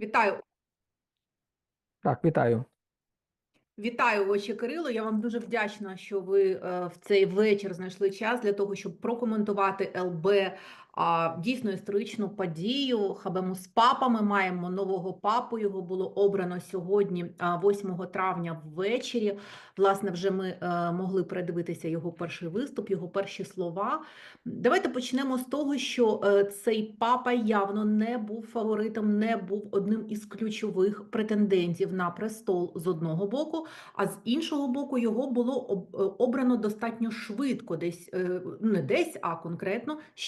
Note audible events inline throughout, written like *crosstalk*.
Вітаю, Так, вітаю. вітаю, очі Кирило. Я вам дуже вдячна, що ви е, в цей вечір знайшли час для того, щоб прокоментувати ЛБ. А дійсно історичну подію. Хабему з папами маємо нового папу. Його було обрано сьогодні, а, 8 травня ввечері. Власне, вже ми е, могли передивитися його перший виступ, його перші слова. Давайте почнемо з того, що е, цей папа явно не був фаворитом, не був одним із ключових претендентів на престол з одного боку, а з іншого боку, його було е, обрано достатньо швидко, десь е, не десь, а конкретно з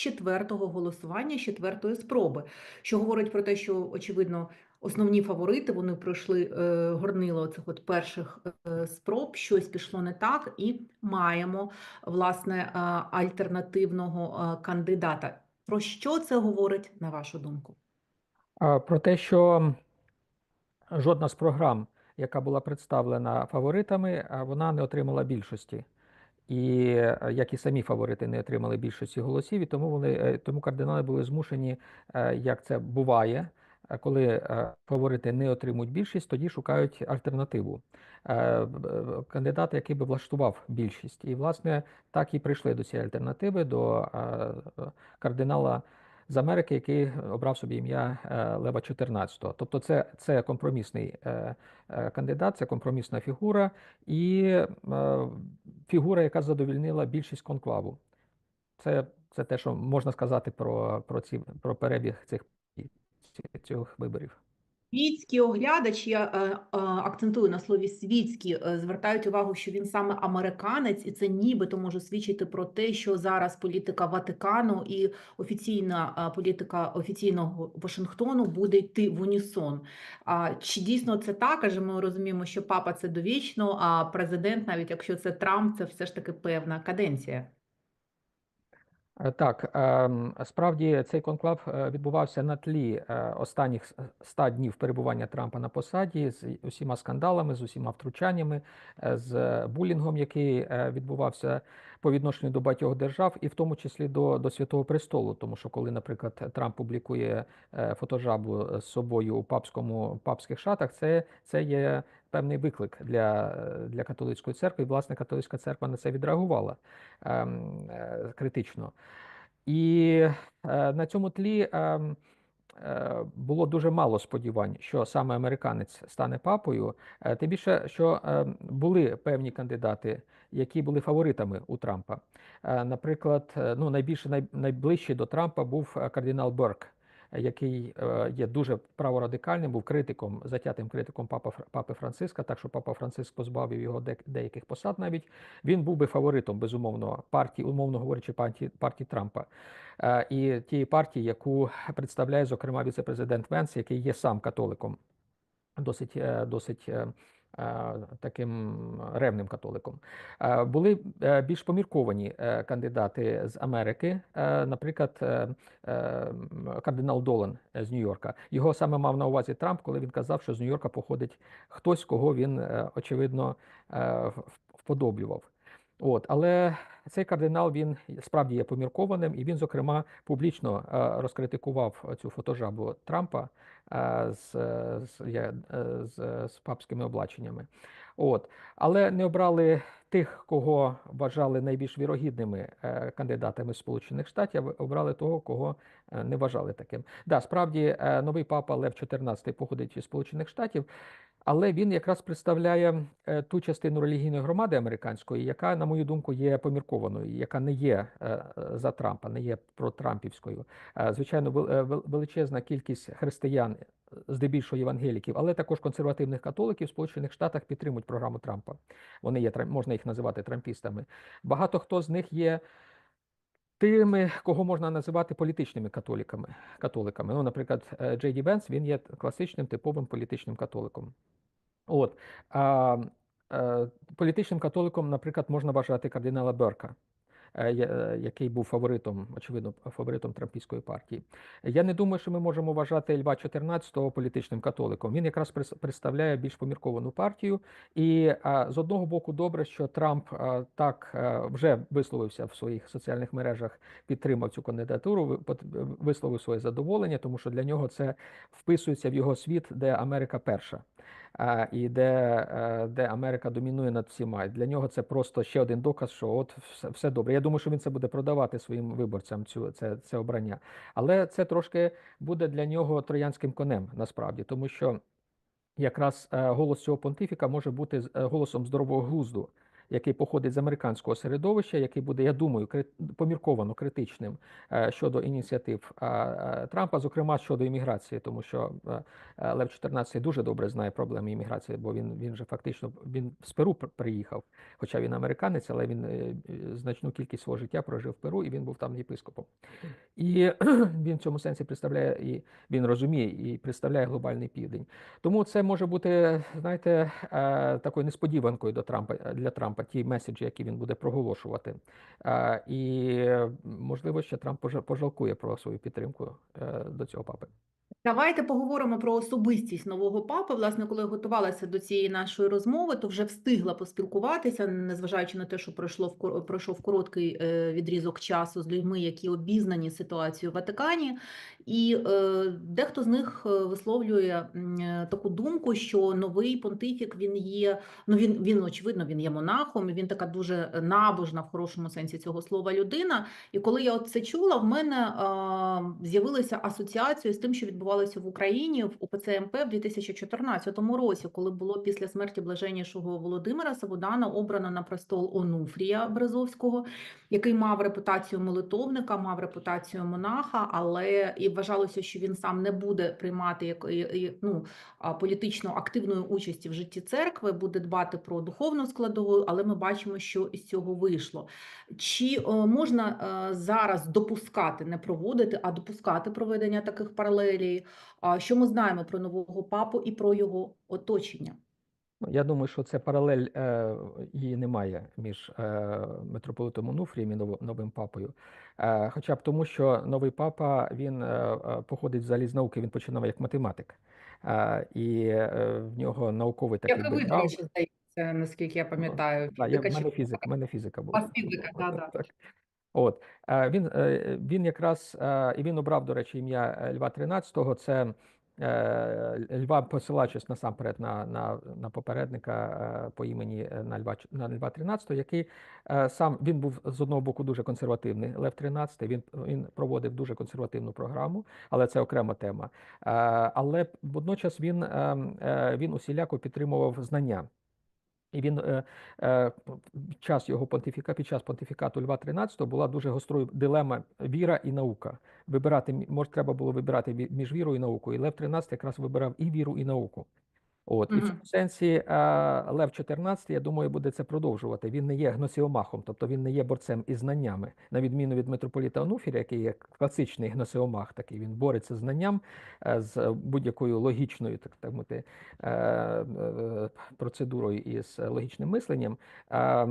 четвертого голосування, з четвертої спроби, що говорить про те, що очевидно. Основні фаворити вони пройшли е, горнило цих от перших е, спроб. Щось пішло не так, і маємо власне е, альтернативного кандидата. Про що це говорить на вашу думку? Про те, що жодна з програм, яка була представлена фаворитами, вона не отримала більшості. І е, як і самі фаворити не отримали більшості голосів, і тому вони е, тому кардинали були змушені, е, як це буває, коли фаворити не отримують більшість, тоді шукають альтернативу кандидата, який би влаштував більшість. І власне так і прийшли до цієї альтернативи до кардинала з Америки, який обрав собі ім'я Лева Лева XIV. Тобто, це, це компромісний е, е, кандидат, це компромісна фігура і е, фігура, яка задовільнила більшість конклаву. Це, це те, що можна сказати про, про, ці, про перебіг цих, цих виборів. Світські оглядачі, я е, е, акцентую на слові світські, е, звертають увагу, що він саме американець, і це нібито може свідчити про те, що зараз політика Ватикану і офіційна політика офіційного Вашингтону буде йти в унісон. А чи дійсно це так? Адже ми розуміємо, що папа це довічно, а президент, навіть якщо це Трамп, це все ж таки певна каденція. Е, Так, ем, справді цей конклав е, відбувався на тлі е, останніх с- ста днів перебування Трампа на посаді з усіма скандалами, з усіма втручаннями, з булінгом, який відбувався по відношенню до багатьох держав, і в тому числі до, до Святого Престолу. Тому що коли, наприклад, Трамп публікує фотожабу з собою у папському папських шатах, це, це є певний виклик для, для католицької церкви. І, власне, католицька церква на це відреагувала ем, е, критично. І е, на цьому тлі ем, е, було дуже мало сподівань, що саме американець стане папою. Е, Тим більше, що ем, були певні кандидати, які були фаворитами у Трампа. Е, Наприклад, е, ну, найбільше най, найближчий до Трампа був е, кардинал Берк, е, який е, є дуже праворадикальним, був критиком, затятим критиком папа, папи Франциска, так що папа Франциск позбавив його деяких посад навіть. Він був би фаворитом, безумовно, партії, умовно говорячи, партії, партії Трампа. Е, І тієї партії, яку представляє, зокрема, віце-президент Венс, який є сам католиком, досить, е, досить таким ревним католиком. Е, Були е, більш помірковані е, кандидати з Америки, Е, наприклад, е, е, кардинал Долан з Нью-Йорка. Його саме мав на увазі Трамп, коли він казав, що з Нью-Йорка походить хтось, кого він, е, очевидно, е, вподоблював. От, але цей кардинал він справді є поміркованим, і він, зокрема, публічно е, розкритикував цю фотожабу Трампа е, з, з, е, з, з папськими облаченнями. От. Але не обрали тих, кого вважали найбільш вірогідними кандидатами Сполучених Штатів, обрали того, кого не вважали таким. Да, справді, новий папа Лев XIV походить із Сполучених Штатів, але він якраз представляє е, ту частину релігійної громади американської, яка, на мою думку, є поміркованою, яка не є е, е, за Трампа, не є протрампівською. Звичайно, вел- величезна кількість християн, здебільшого євангеліків, але також консервативних католиків в Сполучених Штатах підтримують програму Трампа. Вони є можна їх називати трампістами. Багато хто з них є. Тими, кого можна називати політичними католиками. католиками. Ну, наприклад, Джей Ді Венс, він є класичним типовим політичним католиком. От. А, е, політичним католиком, наприклад, можна вважати кардинала Берка. е, я- е, який був фаворитом, очевидно, фаворитом трампійської партії. Я не думаю, що ми можемо вважати Льва 14 політичним католиком. Він якраз представляє більш помірковану партію. І з одного боку, добре, що Трамп так вже висловився в своїх соціальних мережах, підтримав цю кандидатуру, ви- висловив своє задоволення, тому що для нього це вписується в його світ, де Америка перша. А, І де, е, де Америка домінує над всіма. Для нього це просто ще один доказ, що от все, все добре. Я думаю, що він це буде продавати своїм виборцям цю це, це обрання. Але це трошки буде для нього троянським конем насправді, тому що якраз е, голос цього понтифіка може бути е, голосом здорового глузду, який походить з американського середовища, який буде, я думаю, помірковано критичним е, щодо ініціатив е, Трампа, зокрема щодо імміграції, тому що е, Лев 14 дуже добре знає проблеми імміграції, бо він він же фактично він з Перу приїхав, хоча він американець, але він значну кількість свого життя прожив в Перу і він був там єпископом. І *clears throat* він в цьому сенсі представляє і він розуміє і представляє глобальний південь. Тому це може бути, знаєте, такою несподіванкою до Трампа для Трампа, ті меседжі, які він буде проголошувати. І можливо, ще Трамп пожалкує про свою підтримку е, до цього папи. Давайте поговоримо про особистість нового папи. Власне, коли готувалася до цієї нашої розмови, то вже встигла поспілкуватися, незважаючи на те, що пройшло пройшов короткий е, відрізок часу з людьми, які обізнані ситуацією в Ватикані, і е, дехто з них е, висловлює таку думку, що новий понтифік він є. Ну він він очевидно він є монахом. Він така дуже набожна в хорошому сенсі цього слова людина. І коли я от це чула, в мене а, з'явилися асоціації з тим, що відбувалося в Україні в УПЦ МП в 2014 році, коли було після смерті блаженнішого Володимира Саводана обрано на престол Онуфрія Березовського, який мав репутацію молитовника, мав репутацію монаха, але і вважалося, що він сам не буде приймати як ну, політично активної участі в житті церкви, буде дбати про духовну складову, але ми бачимо, що із цього вийшло. Чи е, можна е, зараз допускати, не проводити, а допускати проведення таких паралелей? А Що ми знаємо про нового папу і про його оточення? Ну, Я думаю, що це паралель е, її немає між е, митрополитом Онуфрієм і новим папою. Е, хоча б тому, що новий папа він е, е, походить взагалі з науки, він починав як математик. Е, і е, в нього науковий такий Як і ви, до речі, здається, наскільки я пам'ятаю, Да, я, в мене фізика, в мене фізика була. вас фізика, да, да. Так. От е, він, е, він якраз е, і він обрав, до речі, ім'я Льва 13-го. Це Льва, посилаючись насамперед на, на, на попередника по імені на Льва, на Льва 13-го, який сам він був з одного боку дуже консервативний. Лев 13 він, він проводив дуже консервативну програму, але це окрема тема. Але водночас він, е, е, він усіляко підтримував знання. І він е, е, час його понтифіка, під час понтифікату Льва 13 була дуже гострою дилема віра і наука. Вибирати може, треба було вибирати між вірою і наукою. І Лев 13 якраз вибирав і віру, і науку. От і в цьому сенсі е, Лев 14, я думаю, буде це продовжувати. Він не є гносіомахом, тобто він не є борцем із знаннями, на відміну від митрополіта Онуфіря, який є класичний гносіомах, такий він бореться з знанням, е, з будь-якою логічною, так так мовити, е, е, процедурою і з логічним мисленням. Е,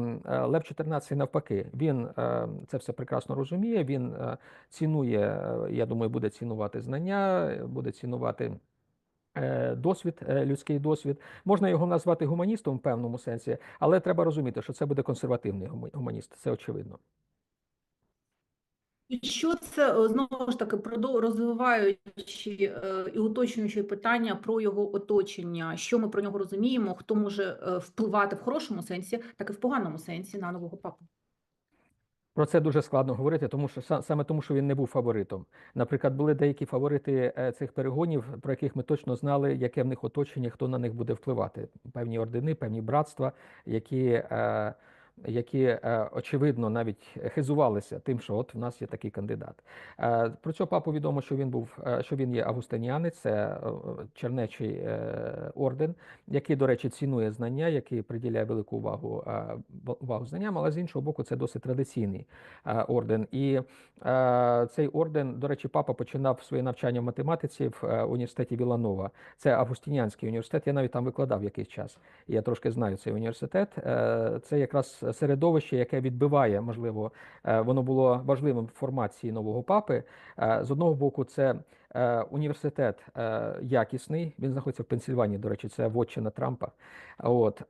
Лев 14 навпаки, він е, це все прекрасно розуміє. Він е, цінує, е, я думаю, буде цінувати знання, е, буде цінувати. Е, Досвід, е, людський досвід, можна його назвати гуманістом в певному сенсі, але треба розуміти, що це буде консервативний гуманіст, це очевидно. І що це е, знову ж таки розвиваючи і уточнюючи питання про його оточення, що ми про нього розуміємо, хто може впливати в хорошому сенсі, так і в поганому сенсі на нового папу? Про це дуже складно говорити, тому що саме тому, що він не був фаворитом. Наприклад, були деякі фаворити е, цих перегонів, про яких ми точно знали, яке в них оточення, хто на них буде впливати. Певні ордени, певні братства, які, е, які е, очевидно навіть хизувалися тим, що от в нас є такий кандидат. Е, Про цього папу відомо, що він був, е, що він є августиніанець, це чернечий орден, який, до речі, цінує знання, який приділяє велику увагу, увагу знанням, але з іншого боку, це досить традиційний орден. І цей орден, до речі, папа починав своє навчання в математиці в університеті Віланова. Це Августинянський університет. Я навіть там викладав якийсь час. Я трошки знаю цей університет. Це якраз середовище, яке відбиває, можливо, е, воно було важливим в формації нового папи. Е, З одного боку, це е, університет якісний. Він знаходиться в Пенсільванії, до речі, це вотчина Трампа. От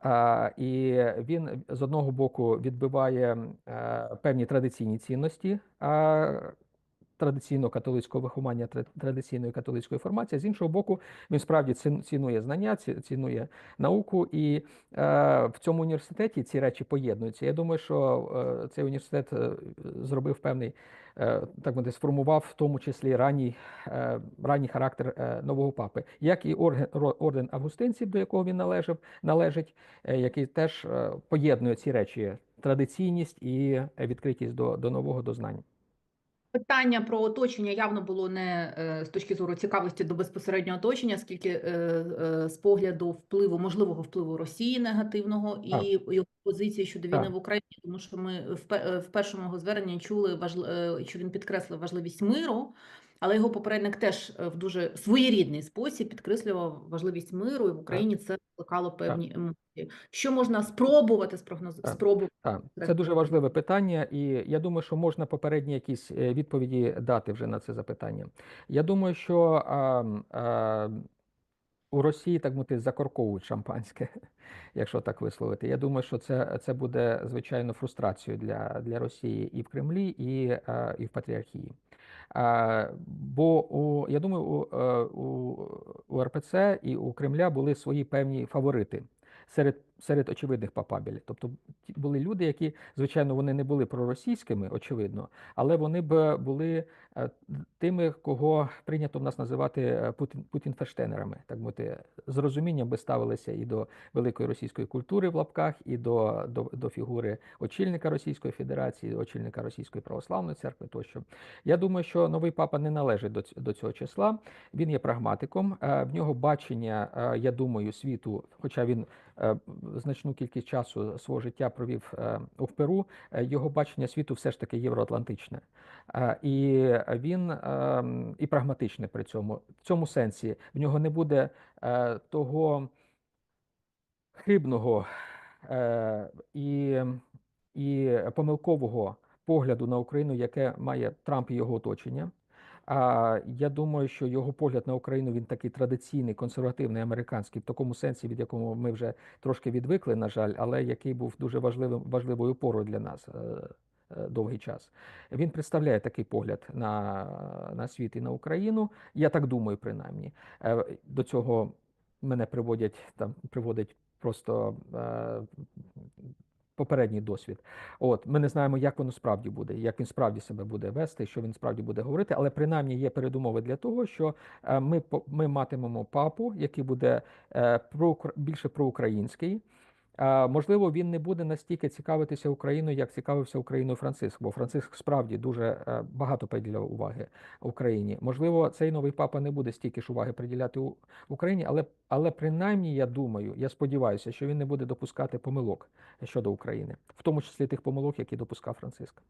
і він з одного боку відбиває певні традиційні цінності. А, Традиційного католицького виховання, традиційної католицької формації, з іншого боку, він справді цін- цінує знання, цінує науку, і е, в цьому університеті ці речі поєднуються. Я думаю, що е, цей університет е, зробив певний, так мовити, сформував в тому числі ранній, ранній характер нового папи, як і орден августинців, до якого він належав, належить, який теж поєднує ці речі: традиційність і відкритість до, до нового до знань. Питання про оточення явно було не е, з точки зору цікавості до безпосереднього оточення, скільки е, е, з погляду впливу, можливого впливу Росії негативного і Так. його позиції щодо війни Так. в Україні, тому що ми в, пе- в першому його зверненні чули що він підкреслив важливість миру, але його попередник теж е, в дуже своєрідний спосіб підкреслював важливість миру, і в Україні це викликало певні емоції. Що можна спробувати спрогноз... Так. спробувати? Так, це дуже важливе питання, і я думаю, що можна попередні якісь е, відповіді дати вже на це запитання. Я думаю, що а, а, у Росії, так мовити, закорковують шампанське, *laughs* якщо так висловити. Я думаю, що це, це буде звичайно фрустрацією для, для Росії і в Кремлі, і, а, і в Патріархії. Бо у, я думаю, е, у, у РПЦ і у Кремля були свої певні фаворити серед, серед очевидних папабіль. Тобто були люди, які, звичайно, вони не були проросійськими, очевидно, але вони б були е, тими, кого прийнято в нас називати е, Путін, путінфештенерами, так мовити, з розумінням би ставилися і до великої російської культури в лапках, і до, до, до фігури очільника Російської Федерації, очільника Російської православної церкви тощо. Я думаю, що новий папа не належить до, до цього числа. Він є прагматиком. е, В нього бачення, я думаю, світу, хоча він значну кількість часу свого життя провів е, у Перу, е, його бачення світу все ж таки євроатлантичне. Е, І він і прагматичне при цьому. В цьому сенсі в нього не буде е, того хибного е, і, і помилкового погляду на Україну, яке має Трамп і його оточення. А я думаю, що його погляд на Україну він такий традиційний, консервативний, американський, в такому сенсі, від якому ми вже трошки відвикли, на жаль, але який був дуже важливим важливою опорою для нас е, е, довгий час. Він представляє такий погляд на, на світ і на Україну. Я так думаю, принаймні. Е, До цього мене приводять там приводить просто попередній досвід. От ми не знаємо, як воно справді буде, як він справді себе буде вести, що він справді буде говорити, але принаймні є передумови для того, що е, ми ми матимемо папу, який буде е, про більше проукраїнський. Можливо, він не буде настільки цікавитися Україною, як цікавився Україною Франциск, бо Франциск справді дуже е, багато приділяв уваги Україні. Можливо, цей новий папа не буде стільки ж уваги приділяти Україні, але, але принаймні я думаю, я сподіваюся, що він не буде допускати помилок щодо України, в тому числі тих помилок, які допускав Франциск.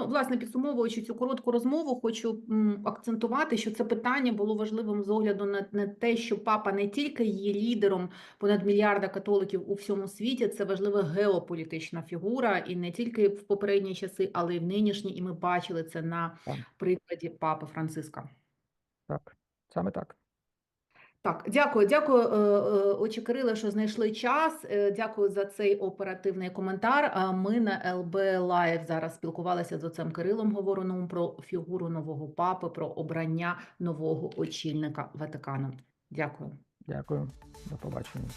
Ну, власне, підсумовуючи цю коротку розмову, хочу акцентувати, що це питання було важливим з огляду на, на те, що папа не тільки є лідером понад мільярда католиків у всьому світі, це важлива геополітична фігура, і не тільки в попередні часи, але й в нинішні. І ми бачили це на прикладі папи Франциска. Так, саме так. Так, дякую, дякую, очі Кирила, що знайшли час. Е, Дякую за цей оперативний коментар. А Ми на ЛБ Лайв зараз спілкувалися з отцем Кирилом Говороном про фігуру нового папи, про обрання нового очільника Ватикану. Дякую. Дякую, до побачення.